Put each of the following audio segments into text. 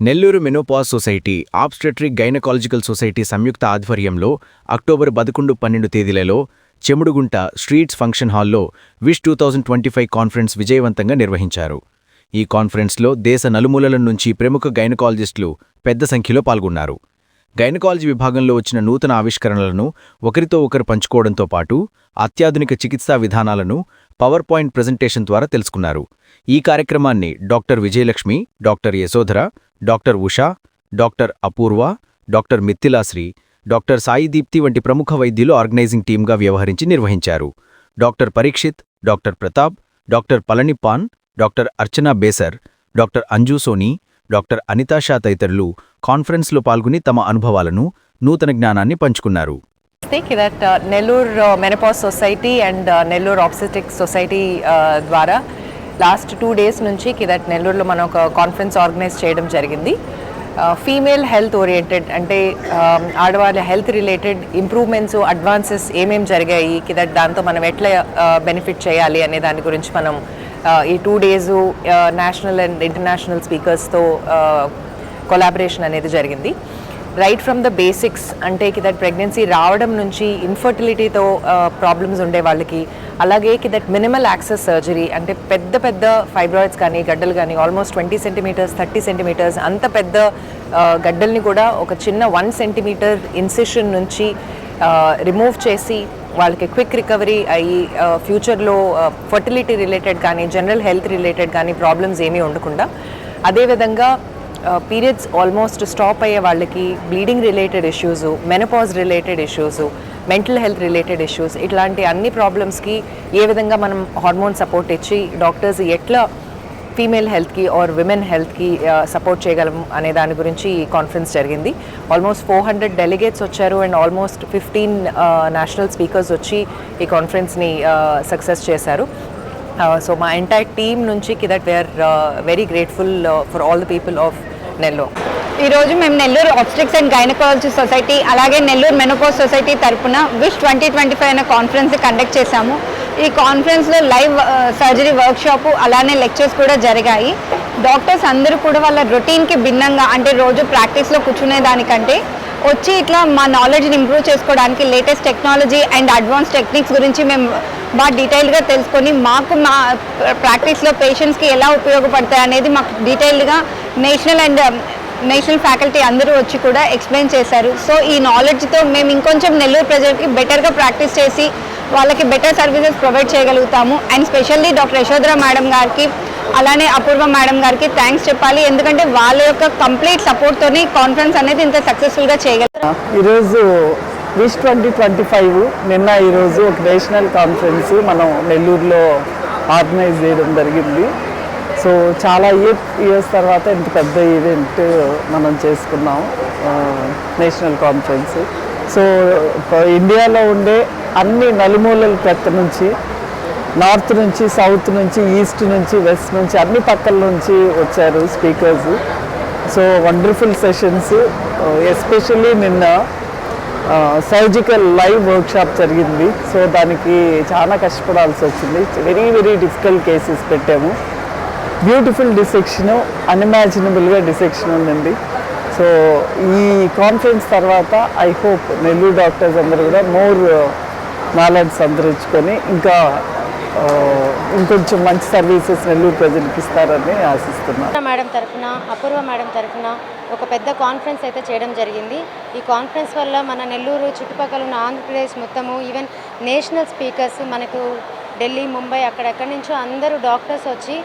Nellore menopause society obstetric gynaecological society సంయుక్త ఆధ్వర్యంలో October పదకొండు పన్నెండు తేదీలలో చెముడుగుంట స్ట్రీట్స్ ఫంక్షన్ హాల్లో wish two thousand twenty five conference విజయవంతంగా నిర్వహించారు. ఈ కాన్ఫరెన్స్లో దేశ నలుమూలల నుంచి ప్రముఖ గైనకాలజిస్టులు పెద్ద సంఖ్యలో పాల్గొన్నారు. గైనకాలజీ విభాగంలో వచ్చిన నూతన ఆవిష్కరణలను ఒకరితో ఒకరు పంచుకోవడంతో పాటు అత్యాధునిక చికిత్సా విధానాలను పవర్ పాయింట్ ప్రజెంటేషన్ ద్వారా తెలుసుకున్నారు. ఈ కార్యక్రమాన్ని doctor Vijayalakshmi doctor Yashodhara doctor Usha doctor Apoorva doctor Mithilasri doctor Sai Deepti వంటి ప్రముఖ వైద్యులు ఆర్గనైజింగ్ టీంగా వ్యవహరించి నిర్వహించారు. Doctor Parikshit doctor Pratap doctor Palanippan doctor Archana Besar doctor Anju Soni doctor Anita Shah తదితరులు కాన్ఫరెన్స్లో పాల్గొని తమ అనుభవాలను నూతన జ్ఞానాన్ని పంచుకున్నారు. That Nellore menopause society and Nellore obstetric society ద్వారా లాస్ట్ టూ డేస్ నుంచి కిదట్ నెల్లూరులో మనం ఒక కాన్ఫరెన్స్ ఆర్గనైజ్ చేయడం జరిగింది. ఫీమేల్ హెల్త్ ఓరియంటెడ్ అంటే ఆడవాళ్ళ హెల్త్ రిలేటెడ్ ఇంప్రూవ్మెంట్స్ అడ్వాన్సెస్ ఏమేమి జరిగాయి కిదట్ దాంతో మనం ఎట్లా బెనిఫిట్ చేయాలి అనే దాని గురించి మనం ఈ two days national and international స్పీకర్స్తో collaboration అనేది జరిగింది. రైట్ ఫ్రమ్ ద బేసిక్స్ అంటే దట్ ప్రెగ్నెన్సీ రావడం నుంచి ఇన్ఫర్టిలిటీతో ప్రాబ్లమ్స్ ఉండే వాళ్ళకి అలాగే దట్ మినిమల్ యాక్సెస్ సర్జరీ అంటే పెద్ద పెద్ద ఫైబ్రాయిడ్స్ కానీ గడ్డలు కానీ almost twenty centimetres thirty centimetres అంత పెద్ద గడ్డల్ని కూడా ఒక చిన్న వన్ సెంటీమీటర్ ఇన్సిషన్ నుంచి రిమూవ్ చేసి వాళ్ళకి క్విక్ రికవరీ అయ్యి ఫ్యూచర్లో ఫర్టిలిటీ రిలేటెడ్ కానీ జనరల్ హెల్త్ రిలేటెడ్ కానీ ప్రాబ్లమ్స్ ఏమీ ఉండకుండా అదేవిధంగా పీరియడ్స్ ఆల్మోస్ట్ స్టాప్ అయ్యే వాళ్ళకి bleeding related issues menopause related issues mental health related issues ఇట్లాంటి అన్ని ప్రాబ్లమ్స్కి ఏ విధంగా మనం హార్మోన్ సపోర్ట్ ఇచ్చి డాక్టర్స్ ఎట్లా ఫీమేల్ హెల్త్కి ఆర్ విమెన్ హెల్త్కి సపోర్ట్ చేయగలం అనే దాని గురించి ఈ కాన్ఫరెన్స్ జరిగింది. ఆల్మోస్ట్ ఫోర్ హండ్రెడ్ డెలిగేట్స్ వచ్చారు and almost fifteen national speakers వచ్చి ఈ కాన్ఫరెన్స్ని సక్సెస్ చేశారు. సో మా ఎంటైర్ టీమ్ నుంచి that we are very grateful for all the people of Nellore ఈరోజు మేము Nellore obstetrics and gynaecology society అలాగే నెల్లూరు మెనోపాజ్ సొసైటీ తరఫున విష్ ట్వంటీ ట్వంటీ ఫైవ్ అనే కాన్ఫరెన్స్ కండక్ట్ చేశాము. ఈ కాన్ఫరెన్స్లో లైవ్ సర్జరీ వర్క్షాప్ అలానే లెక్చర్స్ కూడా జరిగాయి. డాక్టర్స్ అందరూ కూడా వాళ్ళ రొటీన్కి భిన్నంగా అంటే రోజు ప్రాక్టీస్లో కూర్చునే దానికంటే వచ్చి ఇట్లా మా నాలెడ్జ్ని ఇంప్రూవ్ చేసుకోవడానికి latest technology and advance techniques గురించి మేము బాగా డీటెయిల్గా తెలుసుకొని మాకు మా ప్రాక్టీస్లో పేషెంట్స్కి ఎలా ఉపయోగపడతాయి అనేది మాకు డీటెయిల్డ్గా నేషనల్ అండ్ నేషనల్ ఫ్యాకల్టీ అందరూ వచ్చి కూడా ఎక్స్ప్లెయిన్ చేశారు. సో ఈ నాలెడ్జ్తో మేము ఇంకొంచెం నెల్లూరు ప్రజలకి బెటర్గా ప్రాక్టీస్ చేసి వాళ్ళకి బెటర్ సర్వీసెస్ ప్రొవైడ్ చేయగలుగుతాము. And specially doctor Yashodhara madam గారికి అలానే అపూర్వ మేడం గారికి థ్యాంక్స్ చెప్పాలి. ఎందుకంటే వాళ్ళ యొక్క కంప్లీట్ సపోర్ట్తోని కాన్ఫరెన్స్ అనేది ఇంత సక్సెస్ఫుల్గా చేయగలరు ఈరోజు విష్ ట్వంటీ ట్వంటీ ఫైవ్ నిన్న ఈరోజు ఒక నేషనల్ కాన్ఫరెన్స్ మనం నెల్లూరులో ఆర్గనైజ్ చేయడం జరిగింది. సో చాలా ఇయర్ ఇయర్స్ తర్వాత ఇంత పెద్ద ఈవెంట్ మనం చేసుకున్నాం నేషనల్ కాన్ఫరెన్స్ సో ఇండియాలో ఉండే అన్ని నలుమూలల ప్రక్క నుంచి నార్త్ నుంచి సౌత్ నుంచి ఈస్ట్ నుంచి వెస్ట్ నుంచి అన్ని పక్కల నుంచి వచ్చారు speakers. So wonderful sessions. Especially నిన్న సర్జికల్ లైవ్ వర్క్షాప్ జరిగింది. సో దానికి చాలా కష్టపడాల్సి వచ్చింది. వెరీ వెరీ డిఫికల్ట్ కేసెస్ పెట్టాము. బ్యూటిఫుల్ డిసెక్షన్ అన్ఇమాజినబుల్గా డిసెక్షన్ ఉందండి. సో ఈ కాన్ఫరెన్స్ తర్వాత ఐ హోప్ నెల్లూరు డాక్టర్స్ అందరూ కూడా మోర్ నాలెడ్జ్ సంతరించుకొని ఇంకా ఇంకొంచెం మంచి సర్వీసెస్ నెల్లూరు ప్రజలకు ఇస్తారని ఆశిస్తున్నాను. మేడం తరఫున అపూర్వ మేడం తరఫున ఒక పెద్ద కాన్ఫరెన్స్ అయితే చేయడం జరిగింది. ఈ కాన్ఫరెన్స్ వల్ల మన నెల్లూరు చుట్టుపక్కల ఉన్న ఆంధ్రప్రదేశ్ మొత్తము ఈవెన్ నేషనల్ స్పీకర్స్ మనకు ఢిల్లీ ముంబై అక్కడెక్కడి నుంచో అందరూ డాక్టర్స్ వచ్చి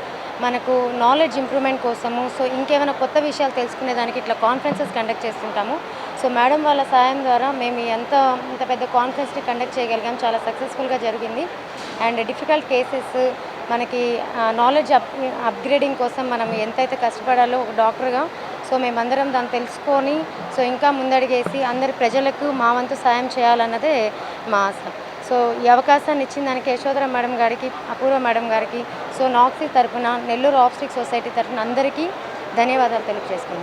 మనకు నాలెడ్జ్ ఇంప్రూవ్మెంట్ కోసము సో ఇంకేమైనా కొత్త విషయాలు తెలుసుకునే దానికి ఇట్లా కాన్ఫరెన్సెస్ కండక్ట్ చేస్తుంటాము. సో మేడం వాళ్ళ సాయం ద్వారా మేము ఎంత ఇంత పెద్ద కాన్ఫరెన్స్ని కండక్ట్ చేయగలిగాం. చాలా సక్సెస్ఫుల్గా జరిగింది. అండ్ డిఫికల్ట్ కేసెస్ మనకి నాలెడ్జ్ అప్ అప్గ్రేడింగ్ కోసం మనం ఎంతైతే కష్టపడాలో ఒక డాక్టర్గా సో మేమందరం దాన్ని తెలుసుకొని సో ఇంకా ముందడిగేసి అందరి ప్రజలకు మా వంతు సాయం చేయాలన్నదే మా ఆశ. సో ఈ అవకాశాన్ని ఇచ్చిన దానికి యశోధర మేడం గారికి అపూర్వ మేడం గారికి సో నాక్సీ తరఫున నెల్లూరు ఆప్స్టిక్ సొసైటీ తరఫున అందరికీ ధన్యవాదాలు తెలియజేసుకున్నాను